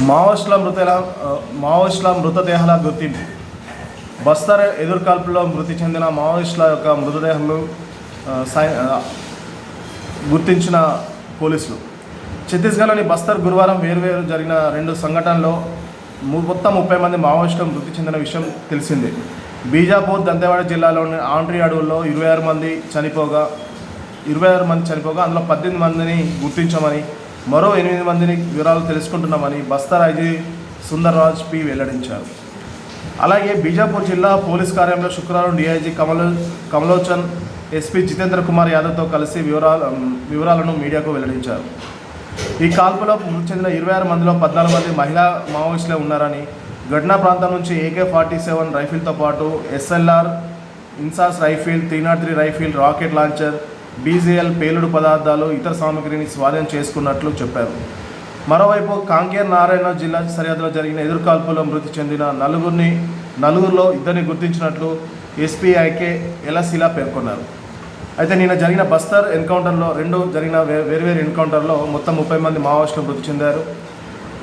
మావోయిస్టుల మృత మావోయిస్టుల మృతదేహాల గుర్తింపు బస్తర్ ఎదుర్కాల్పులో మృతి చెందిన మావోయిస్టుల యొక్క మృతదేహాలు సై- గుర్తించిన పోలీసులు. ఛత్తీస్గఢ్లోని బస్తర్ గురువారం వేర్వేరు జరిగిన రెండు సంఘటనల్లో మొత్తం ముప్పై మంది మావోయిస్టులు మృతి చెందిన విషయం తెలిసిందే. బీజాపూర్ దంతేవాడ జిల్లాలోని ఆండ్రీ అడవుల్లో ఇరవై ఆరు మంది చనిపోగా ఇరవై ఆరు మంది చనిపోగా అందులో పద్దెనిమిది మందిని గుర్తించమని మరో ఎనిమిది మందిని వివరాలు తెలుసుకుంటున్నామని బస్తర్ ఐజీ సుందర్రాజ్ పి వెల్లడించారు. అలాగే బీజాపూర్ జిల్లా పోలీస్ కార్యాలయంలో శుక్రవారం డీఐజీ కమలో కమలోచన్ ఎస్పీ జితేంద్ర కుమార్ యాదవ్తో కలిసి వివరాలు వివరాలను మీడియాకు వెల్లడించారు. ఈ కాల్పులో మృతి చెందిన ఇరవై ఆరు మందిలో పద్నాలుగు మంది మహిళా మావోయిస్టులే ఉన్నారని ఘటనా ప్రాంతం నుంచి ఏకే ఫార్టీ సెవెన్ రైఫిల్తో పాటు SLR INSAS rifle three not three rifle rocket launcher BGL పేలుడు పదార్థాలు ఇతర సామగ్రిని స్వాధీనం చేసుకున్నట్లు చెప్పారు. మరోవైపు కాంకేర్ నారాయణ జిల్లా సరిహద్దులో జరిగిన ఎదురుకాల్పులో మృతి చెందిన నలుగురిని నలుగురిలో ఇద్దరిని గుర్తించినట్లు ఎస్పీ ఐకే ఎలసిలా పేర్కొన్నారు. అయితే నిన్న జరిగిన బస్తర్ ఎన్కౌంటర్లో రెండు జరిగిన వే- వేర్వేరు ఎన్కౌంటర్లో మొత్తం ముప్పై మంది మావోయిస్టులు మృతి చెందారు.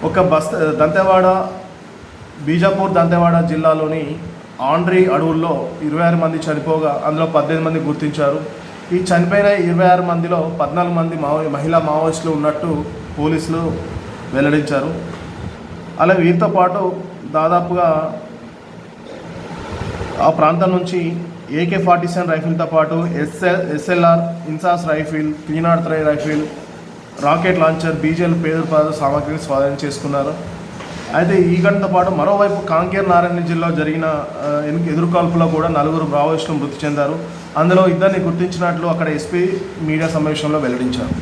ఒక బస్త దంతెవాడ బీజాపూర్ దంతెవాడ జిల్లాలోని ఆండ్రీ అడవుల్లో ఇరవై ఆరు మంది చనిపోగా అందులో పద్దెనిమిది మంది గుర్తించారు. ఈ చనిపోయిన ఇరవై ఆరు మందిలో పద్నాలుగు మంది మావో మహిళా మావోయిస్టులు ఉన్నట్టు పోలీసులు వెల్లడించారు. అలా వీరితో పాటు దాదాపుగా ఆ ప్రాంతం నుంచి ఏకే ఫార్టీ సెవెన్ రైఫిల్తో పాటు SL SLR INSAS rifle three not three rifle rocket launcher BGL పేదల పదార్థ సామాగ్రిని స్వాధీనం చేసుకున్నారు. అయితే ఈ గంటతో పాటు మరోవైపు కాంకేర్ నారాయణ జిల్లాలో జరిగిన ఎదురుకాల్పులో కూడా నలుగురు మావోయిస్టులు మృతి చెందారు. అందులో ఇద్దరిని గుర్తించినట్లు అక్కడ ఎస్పీ మీడియా సమావేశంలో వెల్లడించారు.